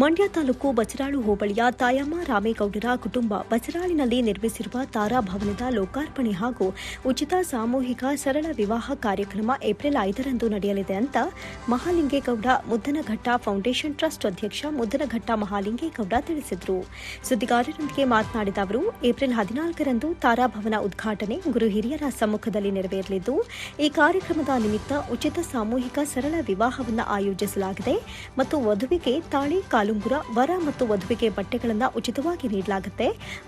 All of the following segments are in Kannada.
ಮಂಡ್ಯ ತಾಲೂಕು ಬಚರಾಳು ಹೋಬಳಿಯ ತಾಯಮ್ಮ ರಾಮೇಗೌಡರ ಕುಟುಂಬ ಬಚರಾಳಿನಲ್ಲಿ ನಿರ್ಮಿಸಿರುವ ತಾರಾ ಭವನದ ಲೋಕಾರ್ಪಣೆ ಹಾಗೂ ಉಚಿತ ಸಾಮೂಹಿಕ ಸರಳ ವಿವಾಹ ಕಾರ್ಯಕ್ರಮ ಏಪ್ರಿಲ್ ಐದರಂದು ನಡೆಯಲಿದೆ ಅಂತ ಮಹಾಲಿಂಗೇಗೌಡ ಮುದ್ದನಘಟ್ಟ ಫೌಂಡೇಶನ್ ಟ್ರಸ್ಟ್ ಅಧ್ಯಕ್ಷ ಮುದ್ದನಘಟ್ಟ ಮಹಾಲಿಂಗೇಗೌಡ ತಿಳಿಸಿದರು. ಸುದ್ದಿಗಾರರೊಂದಿಗೆ ಮಾತನಾಡಿದ ಅವರು, ಏಪ್ರಿಲ್ ಹದಿನಾಲ್ಕರಂದು ತಾರಾಭವನ ಉದ್ಘಾಟನೆ ಗುರು ಹಿರಿಯರ ಸಮ್ಮುಖದಲ್ಲಿ ನೆರವೇರಲಿದ್ದು, ಈ ಕಾರ್ಯಕ್ರಮದ ನಿಮಿತ್ತ ಉಚಿತ ಸಾಮೂಹಿಕ ಸರಳ ವಿವಾಹವನ್ನು ಆಯೋಜಿಸಲಾಗಿದೆ ಮತ್ತು ವಧುವಿಗೆ ತಾಳಿ ಕಾಲುಂಗುರ, ವರ ಮತ್ತು ವಧುವಿಗೆ ಬಟ್ಟೆಗಳನ್ನು ಉಚಿತವಾಗಿ ನೀಡಲಾಗುತ್ತೆ.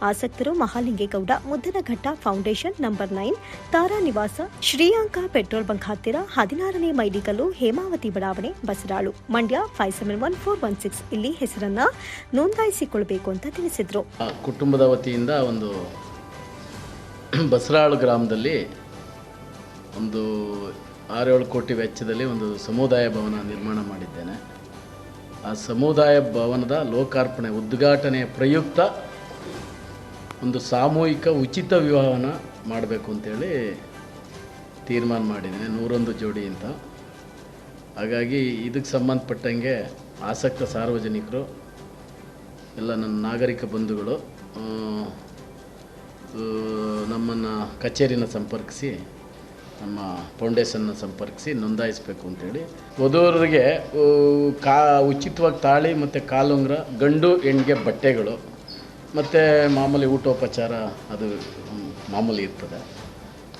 ಆಸಕ್ತರು Mahalingegowda, Muddanaghatta foundation number nine, Tara Nivasa, Shriyanka petrol bunk ಹತ್ತಿರ ಹದಿನಾರನೇ ಮೈಲಿಗಲ್ಲು ಹೇಮಾವತಿ ಬಡಾವಣೆ, Basaralu, Mandya five seven one four one six ಇಲ್ಲಿ ಹೆಸರನ್ನ ನೋಂದಾಯಿಸಿಕೊಳ್ಳಬೇಕು ಅಂತ ತಿಳಿಸಿದ್ರು. ಕುಟುಂಬದ ವತಿಯಿಂದ ಒಂದು ಬಸರಾಳು ಗ್ರಾಮದಲ್ಲಿ ಒಂದು ಆರೇಳು ಕೋಟಿ ವೆಚ್ಚದಲ್ಲಿ ಒಂದು ಸಮುದಾಯ ಭವನ ನಿರ್ಮಾಣ ಮಾಡಿದ್ದೇನೆ. ಆ ಸಮುದಾಯ ಭವನದ ಲೋಕಾರ್ಪಣೆ, ಉದ್ಘಾಟನೆಯ ಪ್ರಯುಕ್ತ ಒಂದು ಸಾಮೂಹಿಕ ಉಚಿತ ವಿವಾಹನ ಮಾಡಬೇಕು ಅಂತೇಳಿ ತೀರ್ಮಾನ ಮಾಡಿದ್ದೇನೆ, ನೂರೊಂದು ಜೋಡಿ ಅಂತ. ಹಾಗಾಗಿ ಇದಕ್ಕೆ ಸಂಬಂಧಪಟ್ಟಂಗೆ ಆಸಕ್ತ ಸಾರ್ವಜನಿಕರು, ಎಲ್ಲ ನನ್ನ ನಾಗರಿಕ ಬಂಧುಗಳು ನಮ್ಮನ್ನು ಕಚೇರಿನ ಸಂಪರ್ಕಿಸಿ ನಮ್ಮ ಫೌಂಡೇಶನ್ನ ಸಂಪರ್ಕಿಸಿ ನೋಂದಾಯಿಸಬೇಕು ಅಂತೇಳಿ ವಧುವರಿಗೆ ಕಾ, ಉಚಿತವಾಗಿ ತಾಳಿ ಮತ್ತು ಕಾಲುಂಗ್ರ, ಗಂಡು ಹೆಣ್ಗೆ ಬಟ್ಟೆಗಳು, ಮತ್ತು ಮಾಮೂಲಿ ಊಟೋಪಚಾರ ಅದು ಮಾಮೂಲಿ ಇರ್ತದೆ.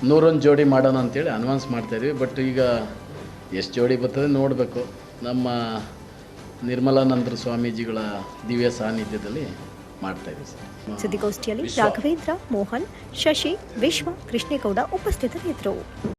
ನೂರೊಂದು ಜೋಡಿ ಮಾಡೋಣ ಅಂತೇಳಿ ಅನ್ವಾನ್ಸ್ ಮಾಡ್ತಾಯಿದ್ವಿ ಬಟ್ ಈಗ ಎಷ್ಟು ಜೋಡಿ ಬರ್ತದೆ ನೋಡಬೇಕು. ನಮ್ಮ ನಿರ್ಮಲಾನಂದ್ರ ಸ್ವಾಮೀಜಿಗಳ ದಿವ್ಯ ಸಾನ್ನಿಧ್ಯದಲ್ಲಿ ಮಾಡ್ತಾಯಿದ್ವಿ ಸರ್. ಸುದ್ದಿಗೋಷ್ಠಿಯಲ್ಲಿ ರಾಘವೇಂದ್ರ ಮೋಹನ್ ಶಶಿ ವಿಶ್ವ ಕೃಷ್ಣೇಗೌಡ ಉಪಸ್ಥಿತರಿದ್ದರು.